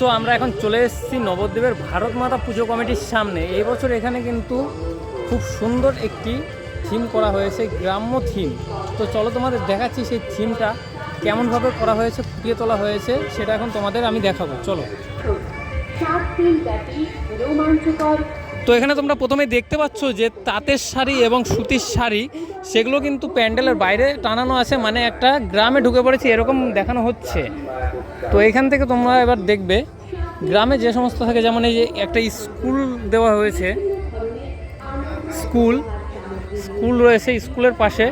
তো আমরা এখন চলে এসেছি নবদ্বীপের ভারত মাতা পুজো কমিটির সামনে। এই বছর এখানে কিন্তু খুব সুন্দর একটি থিম করা হয়েছে, গ্রাম্য থিম তো চলো তোমাদের দেখাচ্ছি সেই থিমটা কেমনভাবে করা হয়েছে, ফুটিয়ে তোলা হয়েছে, সেটা এখন তোমাদের আমি দেখাবো। চলো। তো এখানে তোমরা প্রথমে দেখতে পাচ্ছ যে তাঁতের শাড়ি এবং সুতির শাড়ি, সেগুলো কিন্তু প্যান্ডেলের বাইরে টানানো আছে মানে একটা গ্রামে ঢুকে পড়েছে, এরকম দেখানো হচ্ছে। তো এখান থেকে তোমরা এবার দেখবে, গ্রামে যে সমস্ত থাকে, যেমন এই যে একটা স্কুল দেওয়া হয়েছে, স্কুল স্কুল রয়েছে, স্কুলের পাশে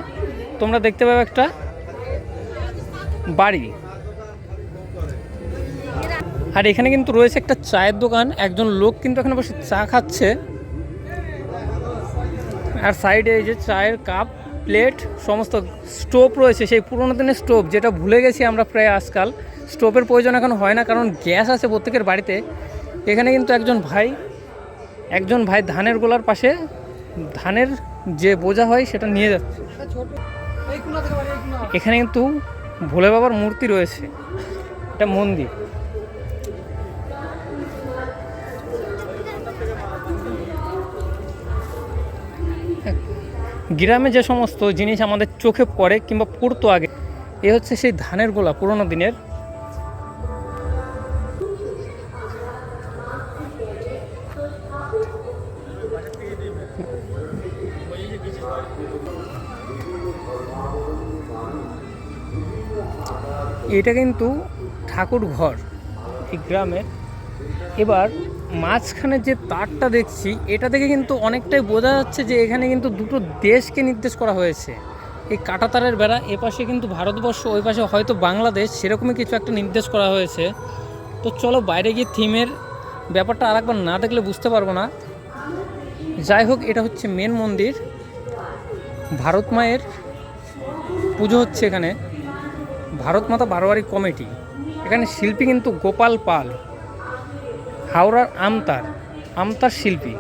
তোমরা দেখতে পাবে একটা বাড়ি। আর এখানে কিন্তু রয়েছে একটা চায়ের দোকান, একজন লোক কিন্তু এখানে বসে চা খাচ্ছে। আর সাইডে এই যে চায়ের কাপ। প্লেট, সমস্ত স্টোভ রয়েছে, সেই পুরোনো দিনের স্টোভ, যেটা ভুলে গেছি আমরা প্রায় আজকাল। স্টোভের প্রয়োজন এখন হয় না, কারণ গ্যাস আছে প্রত্যেকের বাড়িতে। এখানে কিন্তু একজন ভাই একজন ভাই ধানের গোলার পাশে ধানের যে বোঝা হয় সেটা নিয়ে যাচ্ছে। এখানে কিন্তু ভোলে বাবার মূর্তি রয়েছে, এটা মন্দির। গ্রামে যে সমস্ত জিনিস আমাদের চোখে পড়ে কিংবা পড়তো আগে, এ হচ্ছে সেই ধানের গোলা, পুরোনো দিনের। এটা কিন্তু ঠাকুর ঘর, এই গ্রামের। এবার মাঝখানে যে তারটা দেখছি, এটা থেকে কিন্তু অনেকটাই বোঝা যাচ্ছে যে এখানে কিন্তু দুটো দেশকে নির্দেশ করা হয়েছে। এই কাঁটাতারের বেড়া এ পাশে কিন্তু ভারতবর্ষ, ওই পাশে হয়তো বাংলাদেশ, সেরকমই কিছু একটা নির্দেশ করা হয়েছে। তো চলো বাইরে গিয়ে থিমের ব্যাপারটা আরেকবার না দেখলে বুঝতে পারব না। যাই হোক, এটা হচ্ছে মেন মন্দির। ভারত মায়ের পুজো হচ্ছে এখানে। ভারত মাতা বারোয়ারি কমিটি। এখানে শিল্পী কিন্তু গোপাল পাল। হাওড়ার আমতার আমতার শিল্পী।